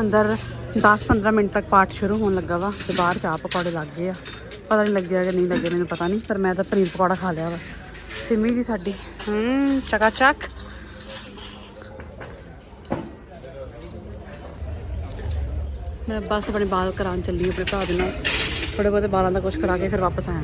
ਅੰਦਰ 10-15 ਮਿੰਟ ਤੱਕ ਪਾਠ ਸ਼ੁਰੂ ਹੋਣ ਲੱਗਾ ਵਾ ਤੇ ਬਾਹਰ ਚਾਹ ਪਕੌੜੇ ਲੱਗ ਗਏ ਆ। ਪਤਾ ਨਹੀਂ ਲੱਗਿਆ ਕਿ ਨਹੀਂ ਲੱਗਿਆ, ਮੈਨੂੰ ਪਤਾ ਨਹੀਂ ਪਰ ਮੈਂ ਤਾਂ ਪਨੀਰ ਪਕੌੜਾ ਖਾ ਲਿਆ ਵਾ। ਸਿਮੀ ਜੀ ਸਾਡੀ ਹੂੰ ਚਕਾ ਚੱਕ। ਮੈਂ ਬਸ ਆਪਣੇ ਬਾਲ ਕਰਾਉਣ ਚੱਲੀ ਆਪਣੇ ਭਰਾ ਦੇ ਨਾਲ। ਥੋੜੇ ਬਹੁਤੇ ਬਾਲਾਂ ਦਾ ਕੁਝ ਕਰਾ ਕੇ ਫਿਰ ਵਾਪਸ ਆਇਆ।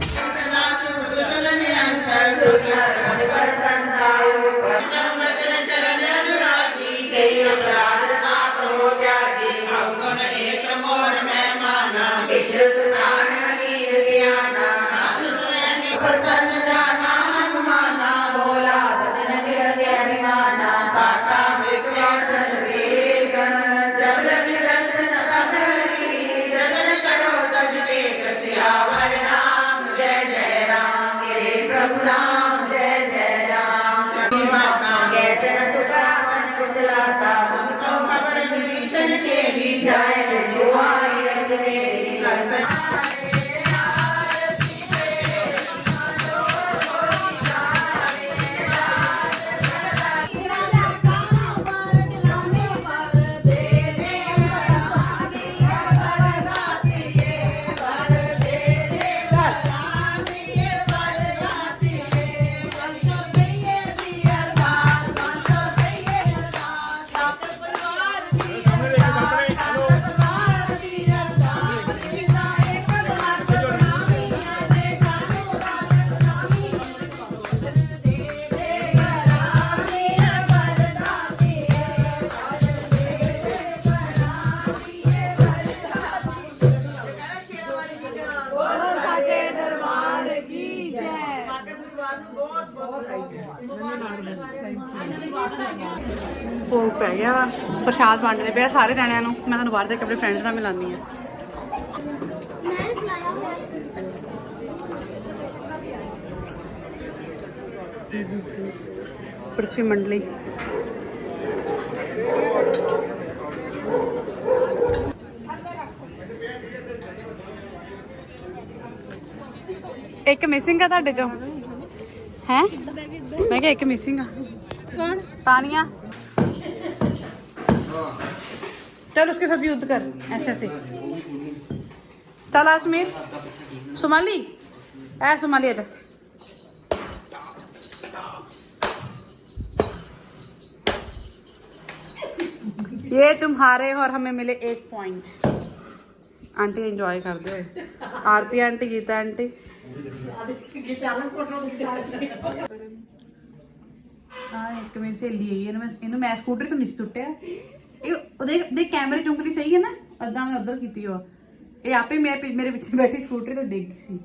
ਭੋਗ ਪੈ ਗਿਆ ਵਾ। ਪ੍ਰਸ਼ਾਦ ਵੰਡਦੇ ਪਿਆ ਸਾਰੇ ਜਾਣਿਆਂ ਨੂੰ। ਮੈਂ ਤੁਹਾਨੂੰ ਬਾਹਰ ਦੇ ਆਪਣੇ ਫਰੈਂਡਸ ਨਾਲ ਮਿਲਾਨੀ ਆ ਪ੍ਰਿਥਵੀ ਮੰਡਲੀ ਇੱਕ ਮਿਸਿੰਗ ਆ ਤੁਹਾਡੇ ਚੋਂ? ਹੈ? ਮੈਂ ਕਿਹਾ ਇੱਕ ਮਿਸਿੰਗ ਆ। कौन तानिया। चल उसके साथ युद्ध कर ऐसे ऐसे चल आसमीर सोमाली। ऐ सोमाली, इधर। ये तुम हारे और हमें मिले एक पॉइंट आंटी एंजॉय कर दे। Aarti auntie, Geeta auntie. ਆ ਇੱਕ ਮੇਰੀ ਸਹੇਲੀ ਆਈ ਇਹਨੂੰ ਮੈਂ ਇਹਨੂੰ ਮੈਂ ਸਕੂਟਰ ਤੋਂ ਨਹੀਂ ਸੁੱਟਿਆ। ਇਹ ਉਹਦੇ ਦੇ ਕੈਮਰੇ ਚੁੰਗਲੀ ਸਹੀ ਹੈ ਨਾ? ਅੱਦਾਂ ਮੈਂ ਉਧਰ ਕੀਤੀ ਉਹ। ਇਹ ਆਪੇ ਮੇਰੇ ਮੇਰੇ ਪਿੱਛੇ ਬੈਠੀ ਸਕੂਟਰ ਤੋਂ ਡਿੱਗ ਗਈ ਸੀ।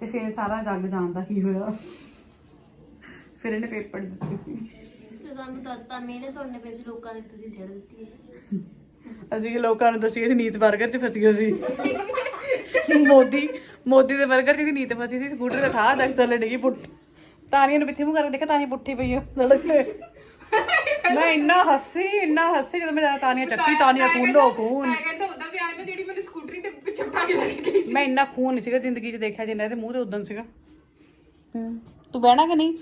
ਤੇ ਫਿਰ ਸਾਰਾ ਜੱਗ ਜਾਣਦਾ ਕੀ ਹੋਇਆ? ਫਿਰ ਇਹਨੇ ਪੇਪਰ ਦਿੱਤੀ ਸੀ। ਤੇ ਸਾਨੂੰ ਤਾਂ ਤਾਂ ਮੇਰੇ ਸੁਣਨੇ ਪਏ ਸੀ ਲੋਕਾਂ ਦੇ ਤੁਸੀਂ ਛੇੜ ਦਿੱਤੀ ਹੈ। ਅਸੀਂ ਕਿ ਲੋਕਾਂ ਨੂੰ ਦੱਸੀਏ ਸੀ ਨੀਤ 버ਗਰ 'ਚ ਫਸ ਗਏ ਸੀ। ਮੋਦੀ ਮੋਦੀ ਦੇ 버ਗਰ 'ਚ ਦੀ ਨੀਤ ਫਸੀ ਸੀ ਸਕੂਟਰ ਠਾ ਦਕ ਥੱਲੇ ਡਿੱਗੀ ਪੁੱਟ ਤਾਨੀਆਂ ਨੂੰ ਪਿੱਛੇ ਮੂੰਹ ਕਰਕੇ ਦੇਖਿਆ ਤਾਨੀ ਪੁੱਠੀ ਪਈ ਆ ਸੜਕ ਤੇ ਮੈਂ ਇੰਨਾ ਹੱਸੀ ਇੰਨਾ ਹੱਸੀ ਜਦੋਂ ਮੈਂ ਤਾਨੀਆਂ ਚੱਕੀ ਤਾਨੀਆਂ ਖੂਨੋ ਖੂਨ। ਮੈਂ ਕਹਿੰਦਾ ਉਹਦਾ ਵਿਆਹ ਨਾ ਜਿਹੜੀ ਮੈਨੂੰ ਸਕੂਟਰੀ ਤੇ ਪਿੱਛੇ ਬਿਠਾ ਕੇ ਲੈ ਕੇ ਗਈ ਸੀ। ਮੈਂ ਇੰਨਾ ਖੂਨ ਨਹੀਂ ਸੀਗਾ ਜ਼ਿੰਦਗੀ 'ਚ ਦੇਖਿਆ ਜਿੰਨਾ ਇਹਦੇ ਮੂੰਹ ਤੇ ਉਦੋਂ ਸੀਗਾ। ਹੂੰ। ਤੂੰ ਬਹਿਣਾ ਕਿ ਨਹੀਂ?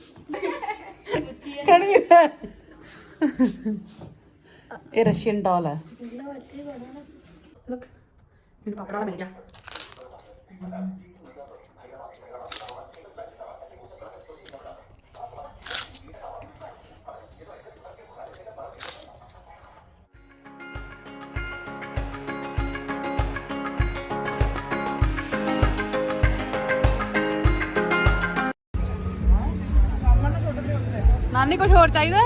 ਕਣੀ ਇਹ ਰਸ਼ੀਅਨ ਡਾਲ ਹੈ। ਲੁੱਕ ਮੈਨੂੰ ਪਾਪੜਾ ਮਿਲ ਗਿਆ ਨਾਨੀ ਕੁਝ ਹੋਰ ਚਾਹੀਦਾ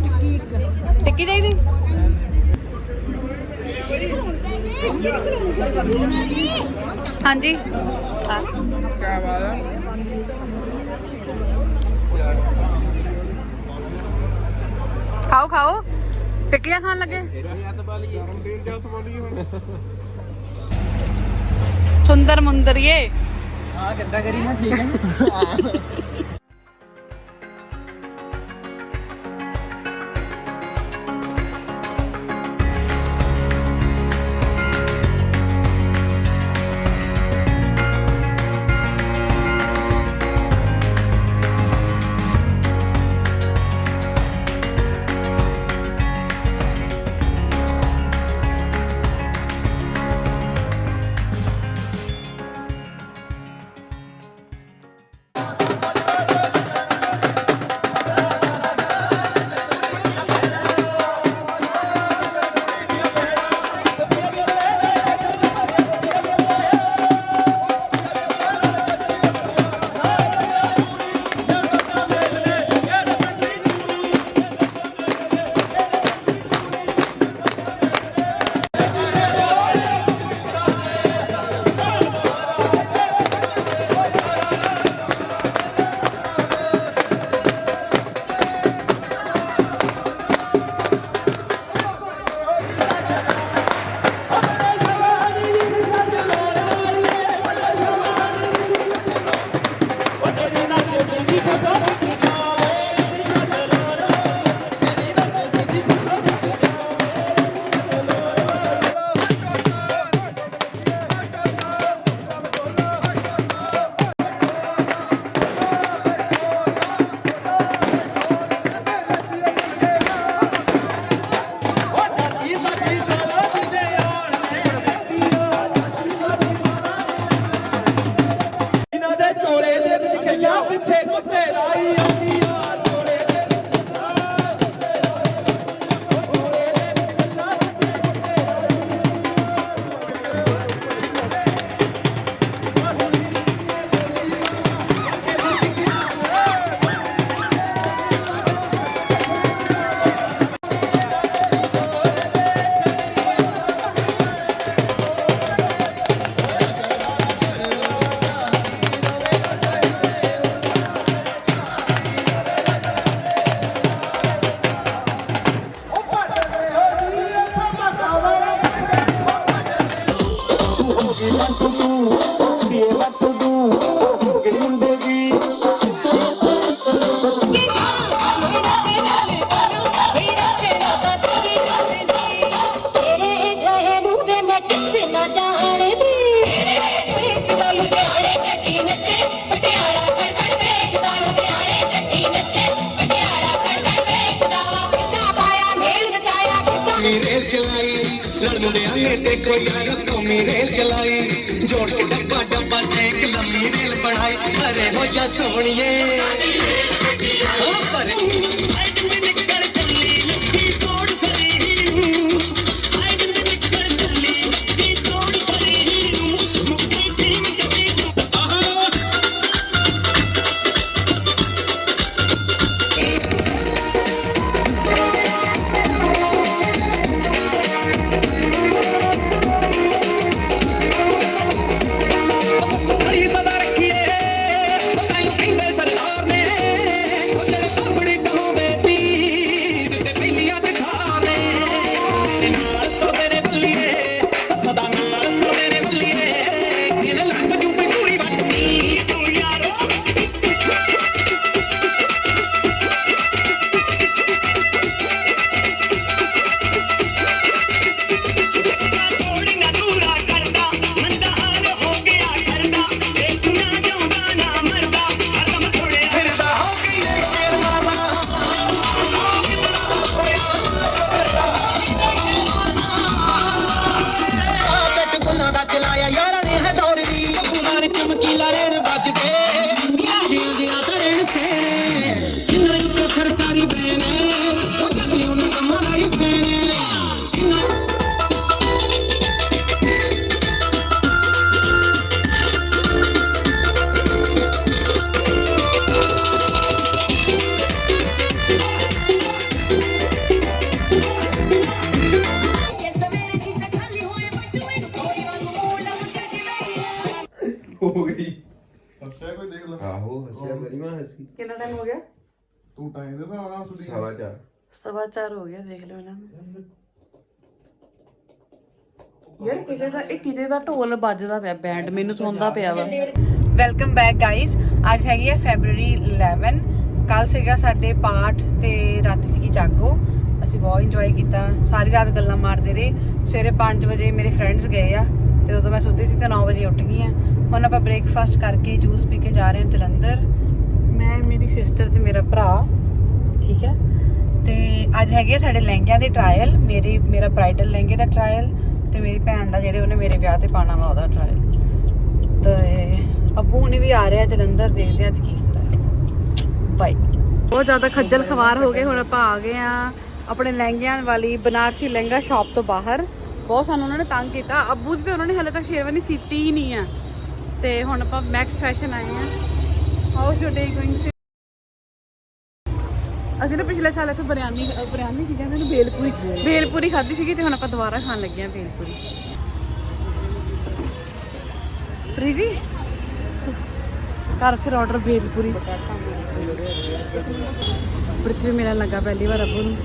ਟਿੱਕੀ ਟਿੱਕੀ ਚਾਹੀਦੀ ਹਾਂਜੀ ਹਾਂ ਕਿਆ ਬਾਤ ਹੈ ਖਾਓ ਖਾਓ ਟਿੱਕੀਆਂ ਖਾਣ ਲੱਗੇ ਸੁੰਦਰ ਮੁੰਦਰੀਏ ਆ ਕਿੱਦਾਂ ਕਰੀ ਨਾ ਠੀਕ ਹੈ ਮੁੰਡਿਆਂ ਨੇ ਕੋਈ ਯਾਰ ਕੌਮੀ ਰੇਲ ਚਲਾਈ। ਜੋੜ ਕੇ ਡੱਬਾ ਡੱਬਾ ਤੇ ਇੱਕ ਲੰਮੀ ਰੇਲ ਬਣਾਈ। ਅਰੇ ਹੋ ਜਾ ਸੋਹਣੀਏ। ਓ ਪਰ ਆਈ ਸਵਾ ਚਾਰ ਹੋ ਗਿਆ ਦੇਖ ਲਓ ਇਹਨਾਂ ਨੂੰ ਯਾਰ ਕਿਤੇ ਦਾ ਇਹ ਕਿਤੇ ਦਾ ਢੋਲ ਵੱਜਦਾ ਪਿਆ ਬੈਂਡ ਮੈਨੂੰ ਸੁਣਦਾ ਪਿਆ ਵਾ। ਵੈਲਕਮ ਬੈਕ ਗਾਇਸ ਅੱਜ ਹੈਗੀ ਹੈ ਫੈਬਰੂਰੀ 11 ਕੱਲ ਸੀਗਾ ਸਾਡੇ ਪਾਠ ਤੇ ਰਾਤ ਸੀਗੀ ਜਾਗੋ। ਅਸੀਂ ਬਹੁਤ ਇੰਜੋਏ ਕੀਤਾ। ਸਾਰੀ ਰਾਤ ਗੱਲਾਂ ਮਾਰਦੇ ਰਹੇ। ਸਵੇਰੇ 5 ਵਜੇ ਮੇਰੇ ਫਰੈਂਡਸ ਗਏ ਆ ਤੇ ਉਦੋਂ ਮੈਂ ਸੁੱਤੀ ਸੀ ਤੇ 9 ਵਜੇ ਉੱਠ ਗਈ ਆ। ਹੁਣ ਆਪਾਂ ਬ੍ਰੇਕਫਾਸਟ ਕਰਕੇ ਜੂਸ ਪੀ ਕੇ ਜਾ ਰਹੇ ਹਾਂ ਜਲੰਧਰ। ਮੈਂ ਮੇਰੀ ਸਿਸਟਰ ਤੇ ਮੇਰਾ ਭਰਾ ਠੀਕ ਹੈ? ਤੇ ਅੱਜ ਹੈਗੇ ਆ ਸਾਡੇ ਲਹਿੰਗਿਆਂ ਦੇ ਟ੍ਰਾਇਲ ਮੇਰੀ, ਮੇਰਾ ਬ੍ਰਾਈਡਲ ਲਹਿੰਗੇ ਦਾ ਟ੍ਰਾਇਲ ਤੇ ਮੇਰੀ ਭੈਣ ਦਾ ਜਿਹੜੇ ਉਹਨੇ ਮੇਰੇ ਵਿਆਹ ਤੇ ਪਾਣਾ ਵਾ ਉਹਦਾ ਟ੍ਰਾਇਲ ਤੇ ਅੱਬੂ ਹੁਣੀ ਵੀ ਆ ਰਿਹਾ, ਜਲੰਧਰ ਦੇਖਦੇ ਆ ਅੱਜ ਕੀ ਹੁੰਦਾ ਹੈ। ਬਾਈ ਬਹੁਤ ਜ਼ਿਆਦਾ ਖੱਜਲ ਖਵਾਰ ਹੋ ਗਏ, ਹੁਣ ਆਪਾਂ ਆ ਗਏ ਆ ਆਪਣੇ ਲਹਿੰਗਿਆਂ ਵਾਲੀ ਬਨਾਰਸੀ ਲਹਿੰਗਾ ਸ਼ਾਪ ਤੋਂ ਬਾਹਰ। ਬਹੁਤ ਸਾਨੂੰ ਉਹਨਾਂ ਨੇ ਤੰਗ ਕੀਤਾ। ਅੱਬੂ ਦੀ ਤੇ ਉਹਨਾਂ ਨੇ ਹਲੇ ਤੱਕ ਸ਼ੇਰਵਾਨੀ ਸੀਤੀ ਹੀ ਨਹੀਂ ਆ। ਤੇ ਹੁਣ ਆਪਾਂ ਮੈਕਸ ਫੈਸ਼ਨ ਆਏ ਆ ਹਾਊ ਸ਼ੁਡ ਆਈ ਗੋਇੰਗ ਅਸੀਂ ਨਾ ਪਿਛਲੇ ਸਾਲ ਇੱਥੇ ਬਰਿਆਨੀ ਅ, ਬਿਰਿਆਨੀ ਕੀ ਕਹਿੰਦੇ ਨੇ ਬੇਲਪੂਰੀ ਬੇਲਪੂਰੀ ਖਾਧੀ ਸੀਗੀ ਤੇ ਹੁਣ ਆਪਾਂ ਦੁਬਾਰਾ ਖਾਣ ਲੱਗੇ ਆ ਬੇਲਪੂਰੀ। ਪ੍ਰੀਤੀ ਕਰ ਫਿਰ ਆਰਡਰ ਬੇਲਪੂਰੀ। ਪ੍ਰਿਥਵੀ ਮੇਲਾ ਲੱਗਾ ਪਹਿਲੀ ਵਾਰ ਅੱਬੂ ਨੂੰ।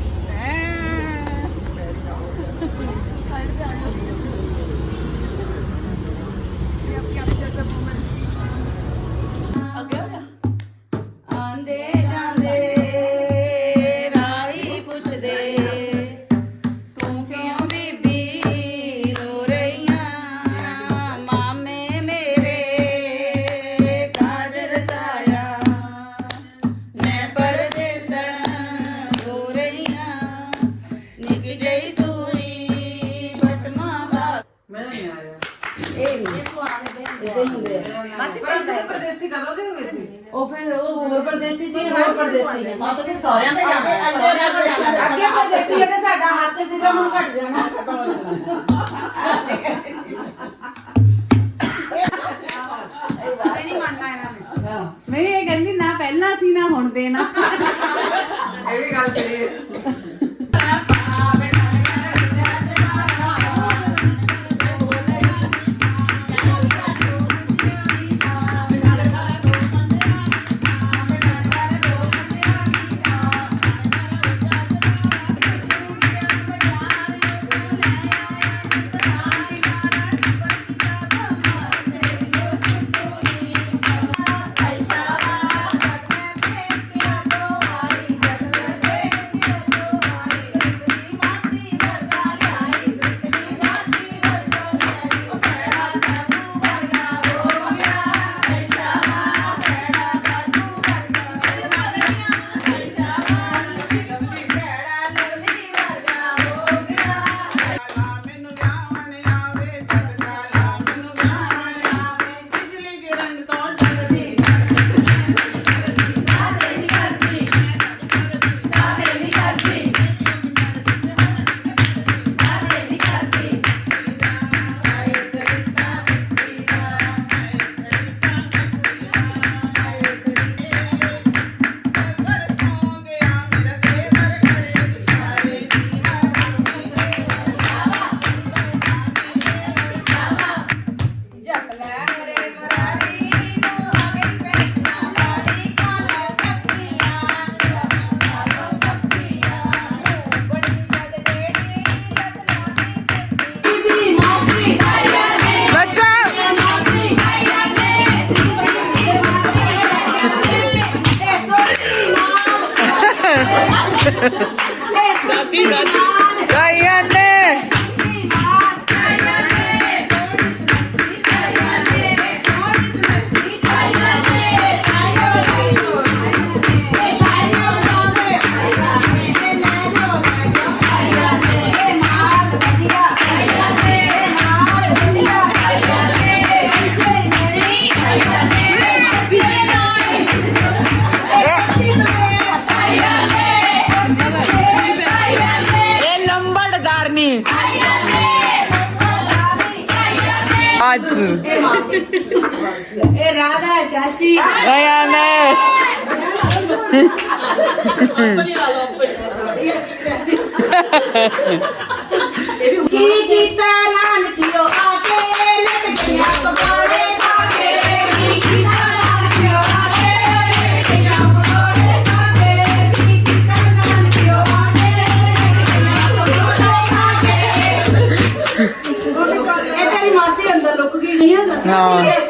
ਕਾਇਆ ਨੇ ਇਹ ਅੱਜ ਇਹ ਰਾਧਾ ਚਾਚੀ। ਕਾਇਆ ਨੇ। ਕੀ ਕੀਤਾ ਨਾਨਕਿਓ? ਨਹੀਂ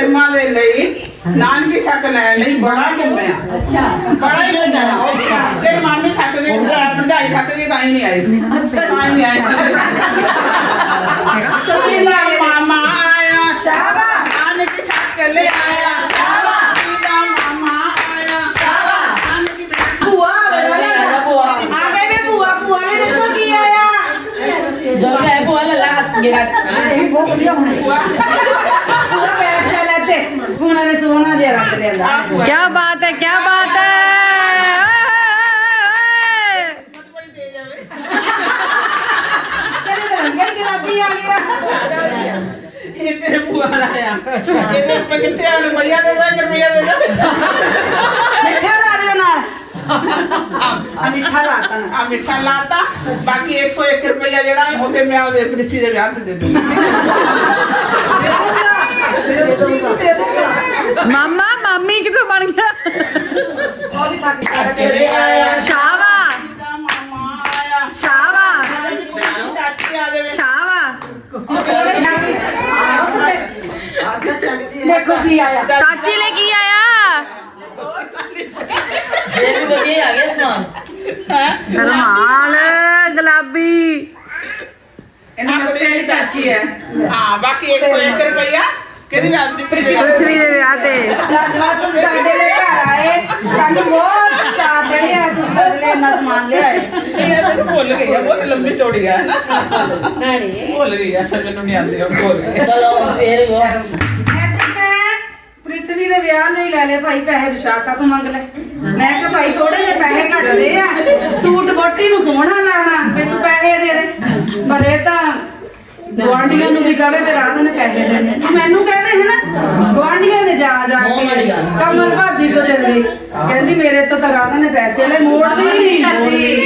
ਪ੍ਰੀਤੀ ਦੇ ਗਰਮਾ ਦੇ ਲਈ ਨਾਨਕੀ ਛੱਕ ਲੈਣ ਲਈ ਬੜਾ ਘੁੰਮਿਆ ਅੱਛਾ ਬੜਾ ਹੀ ਘੁੰਮਿਆ ਤੇਰੀ ਮਾਮੀ ਥੱਕ ਗਈ ਭਰਜਾਈ ਥੱਕ ਗਈ ਤਾਂ ਹੀ ਨਹੀਂ ਆਈ ਅੱਛਾ ਤਾਂ ਹੀ ਨਹੀਂ ਆਈ ਤੁਸੀਂ ਦਾ ਮਾਮਾ ਆਇਆ ਸ਼ਾਬਾ ਨਾਨਕੀ ਛੱਕ ਲੈ ਆਇਆ ਸ਼ਾਬਾ ਦਾ ਮਾਮਾ ਆਇਆ ਸ਼ਾਬਾ ਨਾਨਕੀ ਬਣਾ ਭੂਆ ਵੇਲਾ ਭੂਆ ਆ ਗਏ ਵੇ ਭੂਆ ਭੂਆ ਨੇ ਦੇਖੋ ਕੀ ਆਇਆ ਭੂਆ ਬੈਠ ਜਾ ਲੈ ਤੇ ਭੂਆ ਨੇ ਸੋਨਾ ਤੇਰੇ ਤਾਂ ਰੰਗਲ ਗੁਲਾਬੀ ਆ ਗਿਆ ਇਹ ਤੇਰੇ ਭੂਆ ਦਾ ਆਇਆ ਇਹਦੇ ਉੱਪਰ ਕਿੱਥੇ ਆ ਰੁਪਈਆ ਦੇ ਦੇ ਰੁਪਈਆ ਦੇ ਦੇ ਮਿੱਠਾ ਲਾ ਦਿਓ ਨਾਲ ਆ ਮਿੱਠਾ ਲਾਤਾ ਨਾ ਆ ਮਿੱਠਾ ਲਾਤਾ ਬਾਕੀ 101 ਰੁਪਈਆ ਜਿਹੜਾ ਹੈ ਉਹ ਫਿਰ ਮੈਂ ਉਹਦੇ ਪ੍ਰਿਥਵੀ ਦੇ ਵਿਆਹ ਤੇ ਦੇ ਦੂੰਗੀ ਮਾਮਾ ਬਣ ਗਿਆ। ਉਹ ਵੀ ਥੱਕ ਗਿਆ ਤੇਰੇ ਆਇਆ ਸ਼ਾਵਾ ਦਾ ਮਾਮਾ ਆਇਆ ਸ਼ਾਵਾ ਚਾਚੀ ਆ ਜਾਵੇ ਸ਼ਾਵਾ ਦੇਖੋ ਕੀ ਆਇਆ। ਚਾਚੀ ਲੈ ਕੀ ਆਇਆ? ਇਹ ਵੀ ਵਧੀਆ ਆ ਗਿਆ ਸਮਾਨ। ਰਮਾਲ ਗੁਲਾਬੀ। ਇਹਨਾਂ ਮਸਤੇ ਵਾਲੀ ਚਾਚੀ ਹੈ। ਹਾਂ ਬਾਕੀ 101 ਰੁਪਇਆ ਕਿਹਦੀ ਵਿਆਹ ਦੀ ਫਰੀ ਦੇ ਪ੍ਰਿਥਵੀ ਦੇ ਵਿਆਹ ਤੇ। ਲੱਗਦਾ ਤੁਸੀਂ ਸਾਡੇ ਲਈ ਘਰ ਆਏ ਸਾਨੂੰ ਬਹੁਤ ਚਾਹ ਚੜਿਆ ਤੁਸੀਂ ਸਾਡੇ ਲਈ ਇੰਨਾ ਸਮਾਨ ਲਿਆਏ। ਇਹ ਮੈਨੂੰ ਭੁੱਲ ਗਈ ਆ ਬਹੁਤ ਲੰਬੀ ਚੌੜੀ ਆ। ਨਾ ਭੁੱਲ ਗਈ ਆ ਮੈਨੂੰ ਨਹੀਂ ਆਉਂਦੀ ਉਹ ਭੁੱਲ ਗਈ। ਐਦਾਂ ਮੈਂ ਪ੍ਰਿਥਵੀ ਦੇ ਵਿਆਹ ਲਈ ਲੈ ਲਏ ਭਾਈ ਪੈਸੇ ਵਿਸ਼ਾਖਾ ਤੋਂ ਮੰਗ ਲੈ ਮੈਂ ਕਿਹਾ ਭਾਈ ਥੋੜੇ ਜਿਹੇ ਪੈਸੇ ਘੱਟਦੇ ਆ। ਸੂਟ ਬੋਟੀ ਨੂੰ ਸੋਹਣਾ ਲਾਣਾ ਵੀ ਤੂੰ ਪੈਸੇ ਦੇ ਦੇ। ਪਰ ਇਹ ਤਾਂ ਗੁਆਂਢੀਆਂ ਨੂੰ ਵੀ ਕਹੇ ਵੀ ਰਾਤ ਨੇ ਪੈਸੇ ਦੇਣੇ। ਤੂੰ ਮੈਨੂੰ ਕਹਿੰਦੇ ਹੈ ਨਾ ਗੁਆਂਢੀਆਂ ਦੇ ਜਾ ਜਾ ਕੇ ਕਮਲ ਭਾਬੀ ਕੋ ਚਲ ਕਹਿੰਦੀ ਮੇਰੇ ਤੋਂ ਤਾਂ ਰਾਤ ਨੇ ਪੈਸੇ ਲੈ ਮੋੜਦੀ ਨਹੀਂ ਮੋੜਦੀ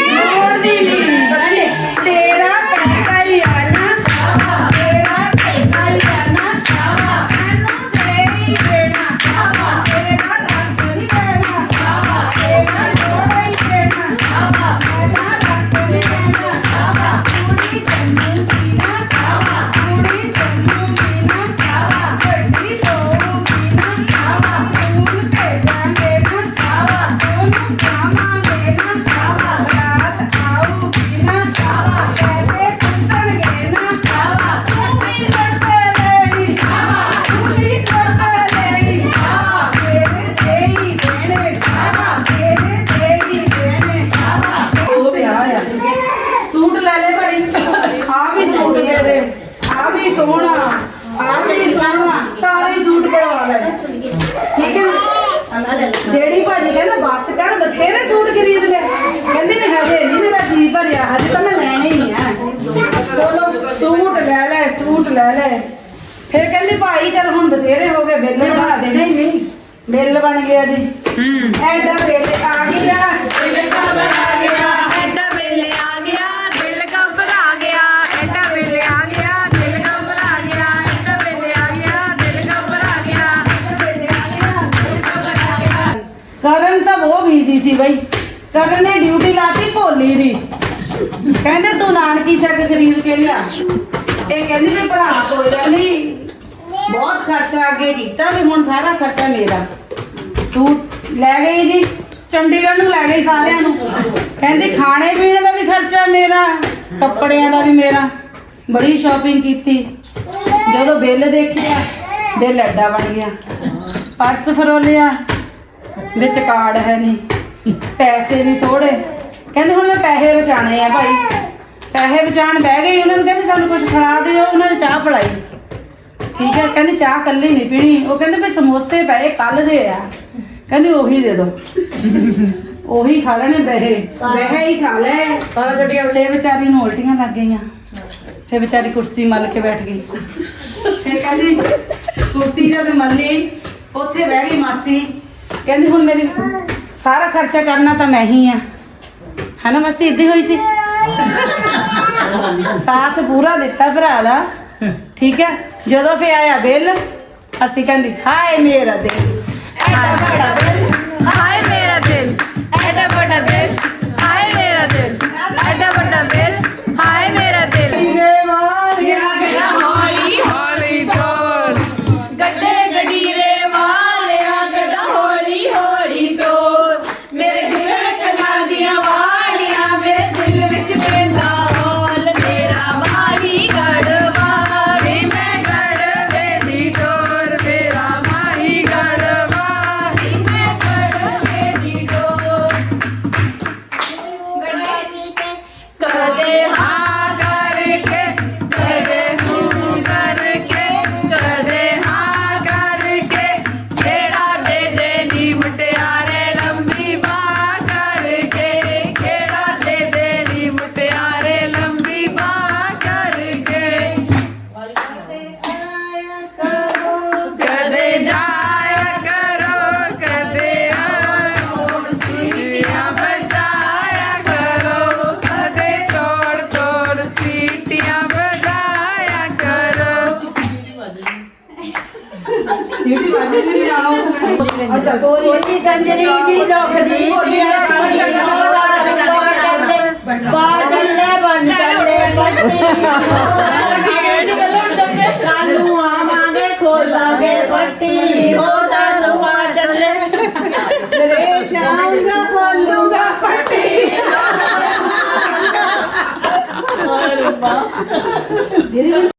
ਬਥੇਰੇ ਹੋ ਗਏ ਬਿੱਲ ਬਣਾ ਦੇ ਨਹੀਂ ਨਹੀਂ। ਬਿੱਲ ਬਣ ਗਿਆ ਜੀ। ਐਡਾ ਬਿੱਲ ਆ ਗਿਆ। ਐਡਾ ਵੇਲੇ ਆ ਗਿਆ ਦਿਲ ਘਬਰਾ ਗਿਆ। ਐਡਾ ਵੇਲੇ ਆ ਗਿਆ ਦਿਲ ਘਬਰਾ ਗਿਆ। ਐਡਾ ਵੇਲੇ ਆ ਗਿਆ ਦਿਲ ਘਬਰਾ ਗਿਆ। ਕਰਨ ਤਾਂ ਉਹ ਬੀਜ਼ੀ ਸੀ ਬਈ। ਕਰਨ ਨੇ ਡਿਊਟੀ ਲਾਤੀ ਭੋਲੀ ਦੀ। ਕਹਿੰਦੇ ਤੂੰ ਨਾਨਕੀ ਸ਼ੱਕ ਖਰੀਦ ਕੇ ਲਿਆ। ਇਹ ਕਹਿੰਦੀ ਵੀ ਭਰਾ ਕੋਈ ਨਹੀਂ ਬਹੁਤ ਖਰਚਾ ਅੱਗੇ ਕੀਤਾ ਵੀ ਹੁਣ ਸਾਰਾ ਖਰਚਾ ਮੇਰਾ। ਸੂਟ ਲੈ ਗਈ ਜੀ, ਚੰਡੀਗੜ੍ਹ ਨੂੰ ਲੈ ਗਈ ਸਾਰਿਆਂ ਨੂੰ। ਕਹਿੰਦੀ ਖਾਣੇ ਪੀਣੇ ਦਾ ਵੀ ਖਰਚਾ ਮੇਰਾ, ਕੱਪੜਿਆਂ ਦਾ ਵੀ ਮੇਰਾ। ਬੜੀ ਸ਼ਾਪਿੰਗ ਕੀਤੀ। ਜਦੋਂ ਬਿੱਲ ਦੇਖਿਆ, ਬਿੱਲ ਐਡਾ ਬਣ ਗਿਆ। ਪਰਸ ਫਰੋਲਿਆ, ਵਿੱਚ ਕਾਰਡ ਹੈ ਨਹੀਂ। ਪੈਸੇ ਵੀ ਥੋੜੇ ਕਹਿੰਦੇ ਹੁਣ ਮੈਂ ਪੈਸੇ ਬਚਾਣੇ ਆ ਭਾਈ। ਪੈਸੇ ਬਚਾਣ ਬਹਿ ਗਈ, ਉਹਨਾਂ ਨੂੰ ਕਹਿੰਦੇ ਸਾਨੂੰ ਕੁਝ ਖੜਾ ਦਿਓ, ਉਹਨਾਂ ਨੇ ਚਾਹ ਪੜਾਈ ਠੀਕ ਹੈ, ਕਹਿੰਦੇ ਚਾਹ ਕੱਲੀ ਨਹੀਂ ਪੀਣੀ। ਉਹ ਕਹਿੰਦੇ ਵੀ ਸਮੋਸੇ ਪਏ ਕੱਲ ਦੇ ਆ। ਕਹਿੰਦੀ ਉਹੀ ਦੇ ਦੋ। ਉਹੀ ਖਾ ਲੈਣੇ ਬਹਿਰੇ ਬਹਿ ਹੀ ਖਾ ਲੈ। ਪਰ ਛੱਡੀਆਂ ਤੇ ਵਿਚਾਰੀ ਨੂੰ ਉਲਟੀਆਂ ਲੱਗ ਗਈਆਂ। ਫਿਰ ਵਿਚਾਰੀ ਕੁਰਸੀ ਮੱਲ ਕੇ ਬੈਠ ਗਈ। ਫਿਰ ਕਹਿੰਦੀ, ਕੁਰਸੀ ਜਦ ਮੱਲੀ, ਉੱਥੇ ਬਹਿ ਗਈ ਮਾਸੀ। ਕਹਿੰਦੀ, ਹੁਣ ਮੇਰੀ ਸਾਰਾ ਖਰਚਾ ਕਰਨਾ ਤਾਂ ਮੈਂ ਹੀ ਆ। ਹਨਾ ਮਾਸੀ ਇੱਦਾਂ ਹੋਈ ਸੀ? ਸਾਥ ਪੂਰਾ ਦਿੱਤਾ ਭਰਾ ਦਾ। ਠੀਕ ਹੈ? ਜਦੋਂ ਫੇ ਆਇਆ ਬਿੱਲ ਅਸੀਂ ਕਹਿੰਦੀ ਹਾਏ ਮੇਰਾ ਦਿਲ ਐਡਾ ਬੜਾ ਬਿੱਲ ਗੰਜਰੀ ਦੀ ਦੁਖਦੀ ਸੀ ਬਾਦਲ ਨੇ ਬੰਦ ਕਰਨੇ ਬੱਤੀ ਕਾਲੂ ਆਵਾਂਗੇ ਖੋਲਾਂਗੇ ਪੱਟੀ ਹੋ ਦਰਵਾਜ਼ੇ ਨਰੇਸ਼ ਆਊਂਗਾ ਖੋਲੂਗਾ ਪੱਟੀ ਅਰੇ ਵਾਹ